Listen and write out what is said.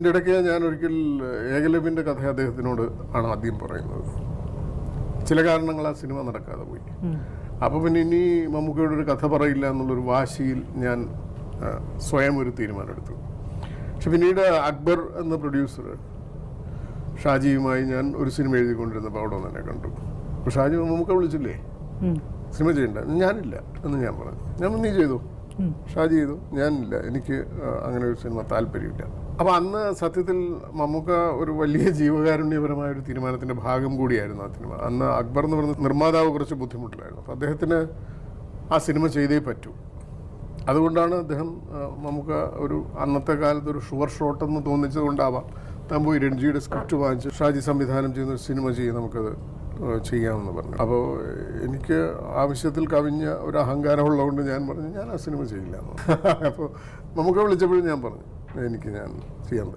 ഇതിന്റെ ഇടയ്ക്ക് ഞാൻ ഒരിക്കൽ ഏകലവ്യന്റെ കഥ അദ്ദേഹത്തിനോട് ആണ് ആദ്യം പറയുന്നത്. ചില കാരണങ്ങൾ ആ സിനിമ നടക്കാതെ പോയി. അപ്പോൾ പിന്നെ ഇനി മമ്മൂക്കയുടെ ഒരു കഥ പറയില്ല എന്നുള്ളൊരു വാശിയിൽ ഞാൻ സ്വയം ഒരു തീരുമാനമെടുത്തു പക്ഷെ പിന്നീട് അക്ബർ എന്ന പ്രൊഡ്യൂസർ ഷാജിയുമായി ഞാൻ ഒരു സിനിമ എഴുതിക്കൊണ്ടിരുന്നപ്പോൾ അവിടെ തന്നെ കണ്ടു. അപ്പോൾ ഷാജി മമ്മൂക്ക വിളിച്ചില്ലേ? സിനിമ ചെയ്യണ്ട. ഞാനില്ല എന്ന് ഞാൻ പറഞ്ഞു. ഞാൻ നീ ചെയ്തു? ഷാജി ചെയ്തു. ഞാനില്ല. എനിക്ക് അങ്ങനെ ഒരു സിനിമ താല്പര്യമില്ല. അപ്പോൾ അന്ന് സത്യത്തിൽ മമ്മൂക്ക ഒരു വലിയ ജീവകാരുണ്യപരമായ ഒരു തീരുമാനത്തിന്റെ ഭാഗം കൂടിയായിരുന്നു ആ സിനിമ. അന്ന് അക്ബർ എന്ന് പറയുന്ന നിർമ്മാതാവ് കുറച്ച് ബുദ്ധിമുട്ടിലായിരുന്നു. അപ്പോൾ അദ്ദേഹത്തിന് ആ സിനിമ ചെയ്തേ പറ്റൂ. അതുകൊണ്ടാണ് അദ്ദേഹം നമുക്ക് ഒരു അന്നത്തെ കാലത്ത് ഒരു ഷുവർ ഷോട്ട് എന്ന് തോന്നിച്ചത് കൊണ്ടാവാം പോയി രഞ്ജിയുടെ സ്ക്രിപ്റ്റ് വാങ്ങിച്ച് ഷാജി സംവിധാനം ചെയ്യുന്ന ഒരു സിനിമ ചെയ്യും നമുക്കത് ചെയ്യാമെന്ന് പറഞ്ഞു. അപ്പോൾ എനിക്ക് ആവശ്യത്തിൽ കവിഞ്ഞ ഒരു അഹങ്കാരമുള്ളതുകൊണ്ട് ഞാൻ പറഞ്ഞു ഞാൻ ആ സിനിമ ചെയ്യില്ല എന്ന് അപ്പോൾ നമുക്ക് വിളിച്ചപ്പോഴും ഞാൻ പറഞ്ഞു എനിക്ക് ഞാൻ ചെയ്യാൻ പറ്റും.